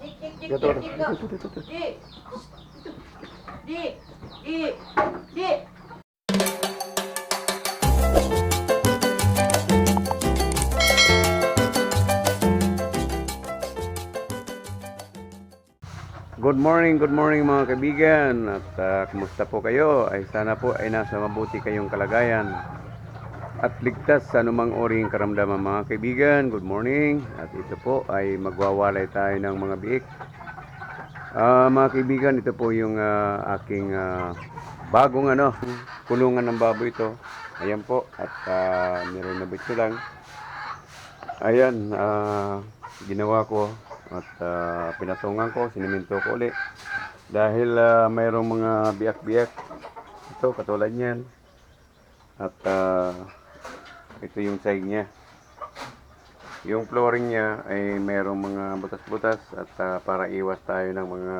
Dik, dik, dik, dik, dik. Dik. Dik. Dik. Good morning, good morning mga kaibigan. At ah, kumusta po kayo? Ay sana po ay nasa mabuti kayong kalagayan. At ligtas sa anumang oring karamdaman mga kaibigan. Good morning. At ito po ay magwawalay tayo ng mga biik. Ah, mga kaibigan, ito po yung ah, aking ah, bagong ano, kulungan ng baboy ito. Ayan po. At uh, nirenovate ko lang. Ayan, ah, ginawa ko at ah, pinatungan ko, siniminto ko ulit. Dahil ah, mayroong mga biyak-biyak. Ito, katulad niyan. At ah, ito yung side niya. Yung flooring niya ay mayroong mga butas-butas at ah, para iwas tayo ng mga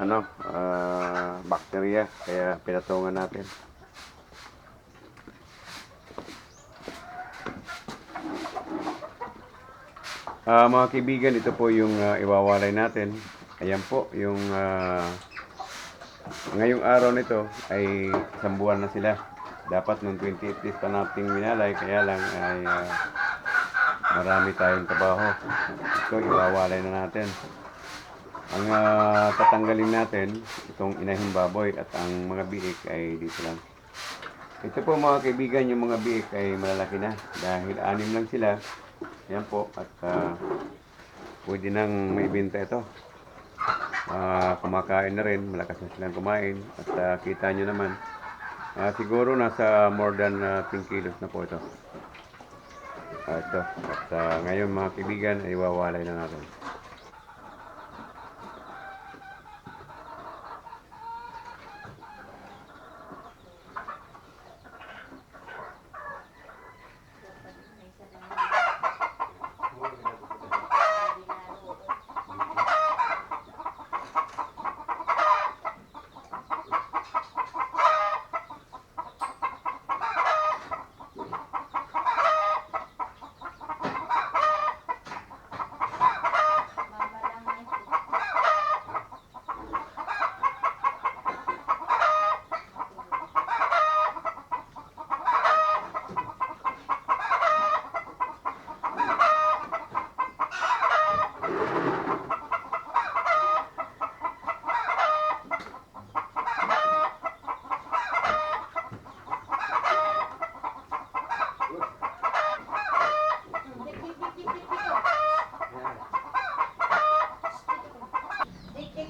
ano, ah, bakterya. Kaya pinatungan natin. Ah, mga kaibigan, ito po yung ah, iwawalay natin. Ayan po, yung ah, ngayong araw nito ay isang buwan na sila. Dapat nung 28 days pa nating minalay, kaya lang ay ah, marami tayong trabaho. Ito, iwawalay na natin. Ang ah, tatanggalin natin, itong inahing baboy at ang mga biik ay dito lang. Ito po mga kaibigan, yung mga biik ay malalaki na dahil anim lang sila. Yan po at ah, pwede nang maibenta ito. Ah, kumakain na rin, malakas na silang kumain at ah, kita nyo naman. Ah, siguro nasa more than ah, 10 kilos na po ito. Ah, ito. At ah, ngayon mga kaibigan ay wawalay na natin.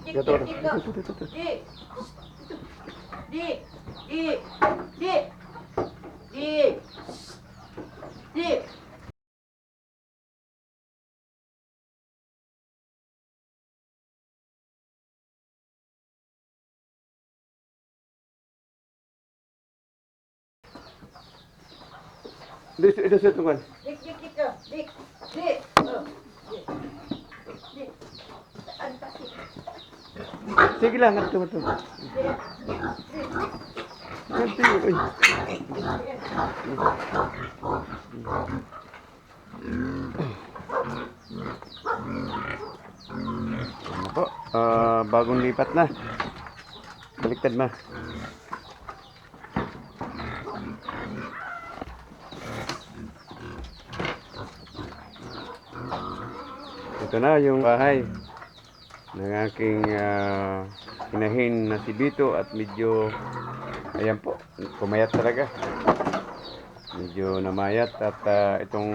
Dik, dik, dik, Ito, dik, ito, dik, ito, ito, ito. Dik. Dik. Dik. Dik. Dik. Dik. Ito, ito, ito, ito, Dik, dik, dik, oh. dik, dik, oh, dik, dik. Sige lang, ito. Dik, Ito, ito. Ano po? Ah, bagong lipat na. Baliktad ma. Ito na yung bahay ng aking ah, inahin na si Bito at medyo ayan po, kumayat talaga. Medyo namayat at ah, itong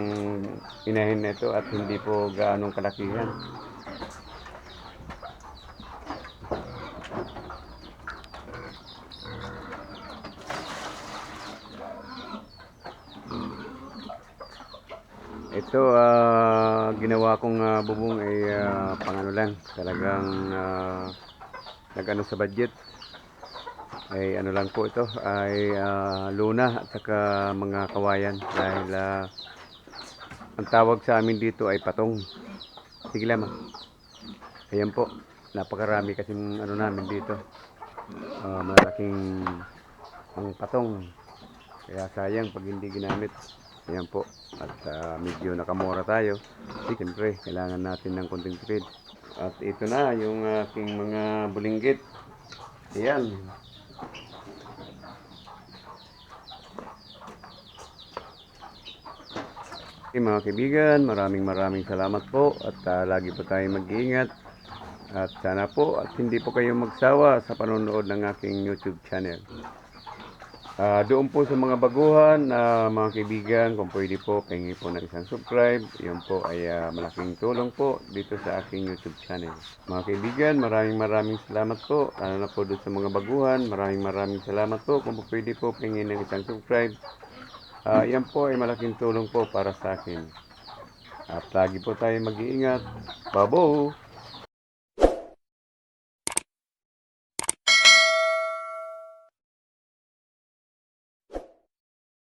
inahin na ito at hindi po gaanong kalakihan. Ito, ah, ginawa kong ah, bubong ay ah, pangano lang. Talagang ah, nag-ano sa budget. Ay ano lang po ito, ay ah, luna at saka mga kawayan. Dahil ah, ang tawag sa amin dito ay patong. Sige ma. Ayan po, napakarami kasing ano namin dito. Ah, malaking ang patong. Kaya sayang pag hindi ginamit. Ayan po. At ah, medyo nakamura tayo. Siyempre, kailangan natin ng konting tipid. At ito na yung aking mga bulinggit. Ayan. Okay, mga kaibigan, maraming maraming salamat po at ah, lagi po tayong mag-iingat. At sana po at hindi po kayo magsawa sa panonood ng aking YouTube channel. Ah, doon po sa mga baguhan, na mga kaibigan, kung pwede po, pahingi po ng isang subscribe. Yun po ay ah, malaking tulong po dito sa aking YouTube channel. Mga kaibigan, maraming maraming salamat po. Lalo na po doon sa mga baguhan, maraming maraming salamat po. Kung pwede po, pahingi ng isang subscribe. Ah, yan po ay malaking tulong po para sa akin. At lagi po tayo mag-iingat. Babo!